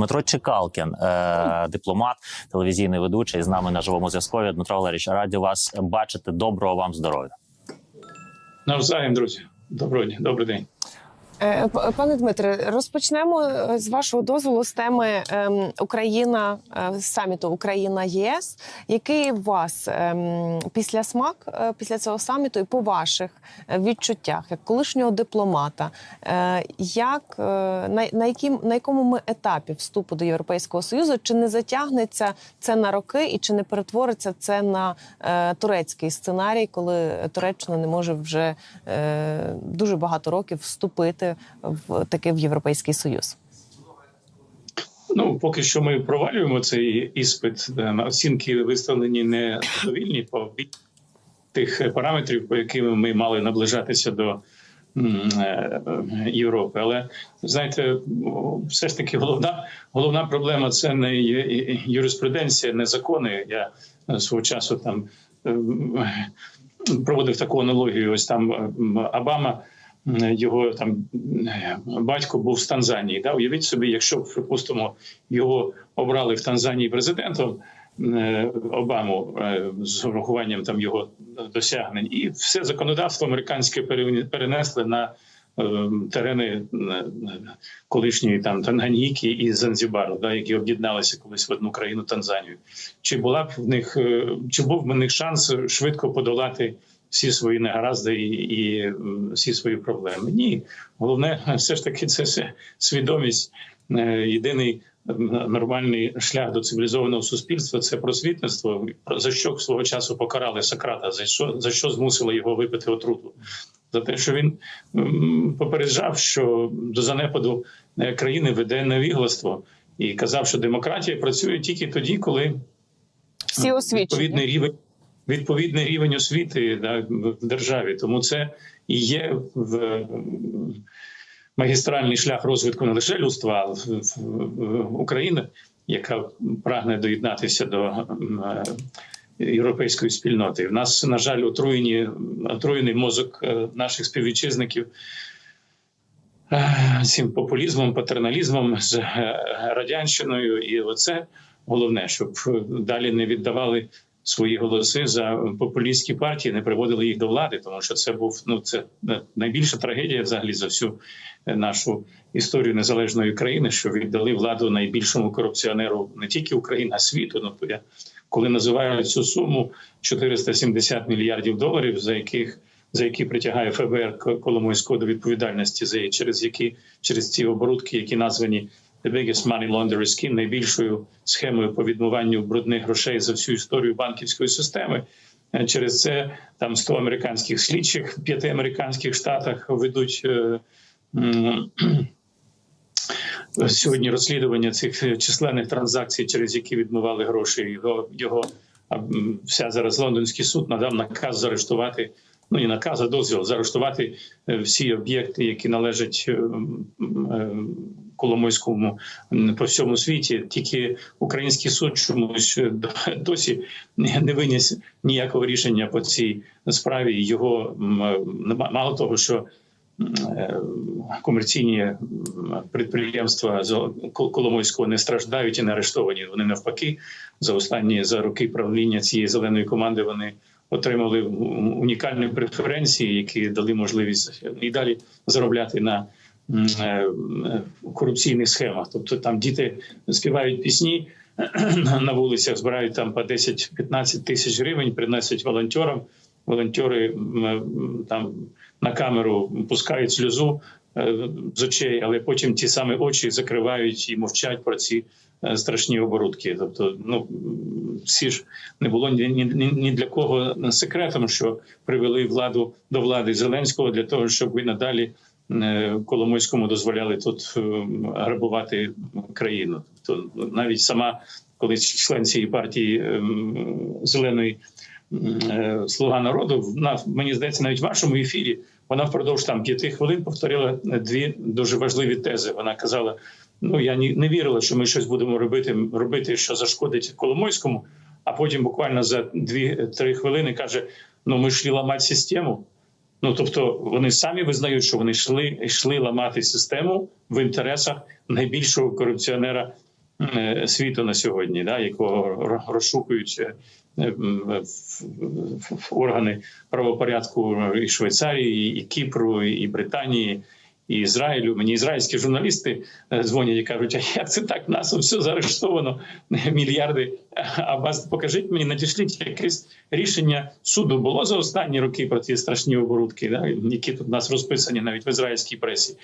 Дмитро Чекалкін, е, дипломат, телевізійний ведучий з нами на живому зв'язкові. Дмитро Валерійович, раді вас бачити. Доброго вам здоров'я. Навзаєм, друзі. Доброго дня, добрий день. Е, Пане Дмитре, розпочнемо е, з вашого дозволу з теми ем, Україна е, саміту Україна єС. Який у вас ем, після смак після цього саміту і по ваших відчуттях, як колишнього дипломата, як на, на, яким, на якому ми етапі вступу до Європейського союзу? Чи не затягнеться це на роки, і чи не перетвориться це на турецький сценарій, коли Туреччина не може вже дуже багато років вступити в таки в Європейський Союз? Ну, поки що ми провалюємо цей іспит. на Оцінки виставлені недовільні по тих параметрів, по яким ми мали наближатися до е, Європи. Але знаєте, все ж таки головна головна проблема це не юриспруденція, не закони. Я свого часу там ем, проводив таку аналогію. Ось там Обама. М, Його там е, батько був з Танзанії. Да? Уявіть собі, якщо припустимо, його обрали в Танзанії президентом е, Обаму е, з урахуванням там його досягнень, і все законодавство американське пере- перенесли на е, терени е, колишньої там Танганьїки і Занзібару, да, які об'єдналися колись в одну країну Танзанію. Чи була б в них е, чи був в них шанс швидко подолати? Всі свої негаразди і, і всі свої проблеми. Ні, головне, все ж таки, це свідомість. Е, Єдиний нормальний шлях до цивілізованого суспільства це просвітництво. Про- За що свого часу покарали Сократа? За що за що змусили його випити отруту? За те, що він попереджав, що до занепаду е, країни веде невігластво, і казав, що демократія працює тільки тоді, коли Всі відповідний рівень відповідний рівень освіти да, в державі. Тому це і є в магістральний шлях розвитку не лише людства, а України, яка прагне доєднатися до е, європейської спільноти. В нас, на жаль, отруєні, отруєний мозок е, наших співвітчизників. е, Цим популізмом, патерналізмом з радянщиною, і оце головне, щоб далі не віддавали свої голоси за популістські партії, не приводили їх до влади, тому що це був ну це найбільша трагедія взагалі за всю нашу історію незалежної країни, що віддали владу найбільшому корупціонеру не тільки України, а світу. Ну то я коли називають цю суму 470 мільярдів доларів, за яких за які притягає ФБР Коломойського до відповідальності, за через які через ці оборудки, які названі The biggest money laundering scheme, найбільшою схемою по відмиванню брудних грошей за всю історію банківської системи. Е, Через це там 100 американських слідчих в п'яти американських штатах ведуть е, сьогодні розслідування цих численних транзакцій, через які відмивали гроші. Його його вся зараз лондонський суд надав наказ заарештувати. Ну і наказ, а дозвіл заарештувати е, всі об'єкти, які належать Коломойському по всьому світі. Тільки український суд чомусь е, досі не виніс ніякого рішення по цій справі. Його е, мало того, що е, комерційні підприємства Коломойського не страждають і не арештовані. Вони навпаки за останні за роки правління цієї зеленої команди вони отримали унікальні преференції, які дали можливість і далі заробляти на корупційних схемах. Тобто там діти співають пісні на вулицях, збирають там по 10-15 тисяч гривень, приносять волонтерам. Волонтери м, там на камеру пускають сльозу е, з очей, але потім ті самі очі закривають і мовчать про ці е, страшні оборудки. Тобто, ну всі ж не було ні, ні, ні для кого секретом, що привели владу до влади Зеленського для того, щоб ви надалі е, Коломойському дозволяли тут е, грабувати країну. Тобто навіть сама колись член цієї партії ем, зеленої е, слуга народу, мені здається, навіть в вашому ефірі вона впродовж там п'яти хвилин повторила дві дуже важливі тези. Вона казала: ну я не вірила, що ми щось будемо робити, робити, що зашкодить Коломойському. А потім буквально за 2-3 хвилини каже: Ну ми йшли ламати систему. Ну тобто вони самі визнають, що вони йшли йшли ламати систему в інтересах найбільшого корупціонера е, світу на сьогодні, да, якого ро- розшукують е, в органи правопорядку і Швейцарії, і Кіпру, і Британії. І Ізраїлю мені ізраїльські журналісти е, дзвонять і кажуть: а як це так? Нас все заарештовано мільярди. А вас покажіть мені, надішліть якесь рішення суду було за останні роки про ці страшні оборудки, да, які тут у нас розписані навіть в ізраїльській пресі.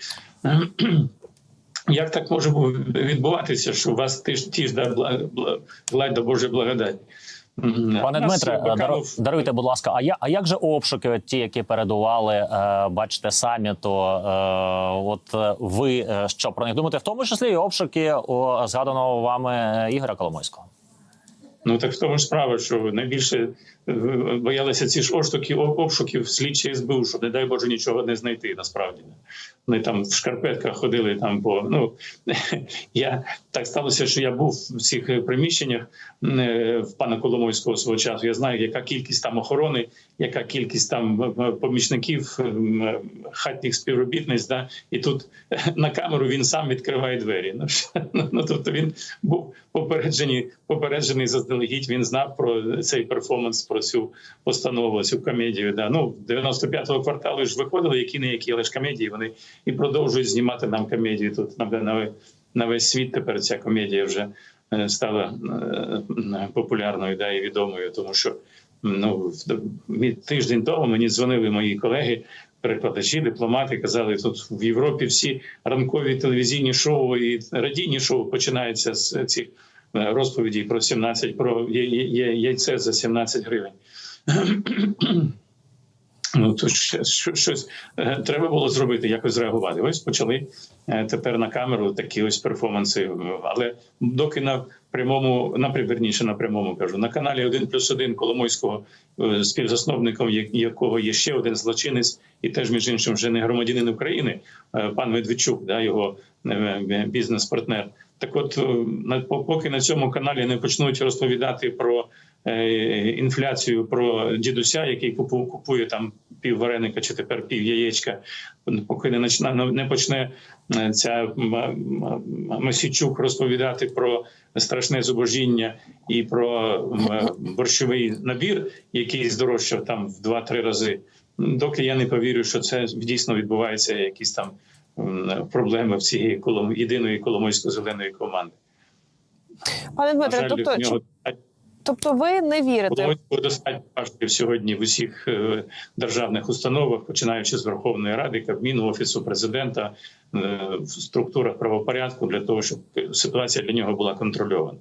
Як так може бу- відбуватися, що у вас ті ж ті ж да, бла- бла- владь да благодать? Пане Дмитре, Баканов- дару- даруйте, будь ласка. А я а як же обшуки, от ті, які передували, е, бачите, саміту? Е, от е, ви е, що про них думаєте? В тому числі і обшуки о, згаданого вами е, Ігоря Коломойського. Ну так в тому ж справа, що найбільше е, боялися ці ж обшуки, обшуків слідчі СБУ, щоб не дай Боже нічого не знайти. Насправді вони там в шкарпетках ходили там по ну я так сталося, що я був в цих приміщеннях е, в пана Коломойського свого часу. Я знаю, яка кількість там охорони, яка кількість там помічників хатніх співробітниць. Да? І тут на камеру він сам відкриває двері. Ну, ну тобто він був попереджений, попереджений заздалегідь. Він знав про цей перформанс, про цю постанову, цю комедію. Да. Ну, 95-го кварталу ж виходили, які не які, але ж комедії. Вони і продовжують знімати нам комедію. Тут на, на, весь світ тепер ця комедія вже е, стала е, популярною да, і відомою, тому що ну тиждень тому мені дзвонили мої колеги. Перекладачі, дипломати казали, тут в Європі всі ранкові телевізійні шоу і радійні шоу починаються з цих е, розповідей про 17, про яйце за 17 гривень. Ну то щось е, треба було зробити, якось зреагувати. Ось почали е, тепер на камеру такі ось перформанси. Але доки на прямому, на верніше на прямому кажу, на каналі 1 плюс 1 Коломойського співзасновником, якого є ще один злочинець, і теж між іншим вже не громадянин України, пан Медведчук, да, його бізнес-партнер. Так, от е, поки на цьому каналі не почнуть розповідати про е, інфляцію, про дідуся, який купує там пів вареника чи тепер пів яєчка, поки не не почне е, ця м- м- розповідати про страшне зубожіння і про борщовий набір, який здорожчав там в 2-3 рази. Доки я не повірю, що це дійсно відбувається, якісь там проблеми в цієї колом єдиної коломойсько-зеленої команди. Пане Дмитре, жаль, тобто, нього тобто ви не вірите достатньо коштів сьогодні в усіх е, державних установах, починаючи з Верховної Ради, Кабміну, офісу президента, е, в структурах правопорядку для того, щоб ситуація для нього була контрольована.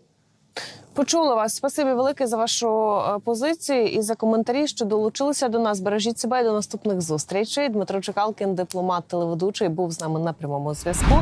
Почула вас. Спасибі велике за вашу е, позицію і за коментарі, що долучилися до нас. Бережіть себе і до наступних зустрічей. Дмитро Чекалкін, дипломат, телеведучий, був з нами на прямому зв'язку.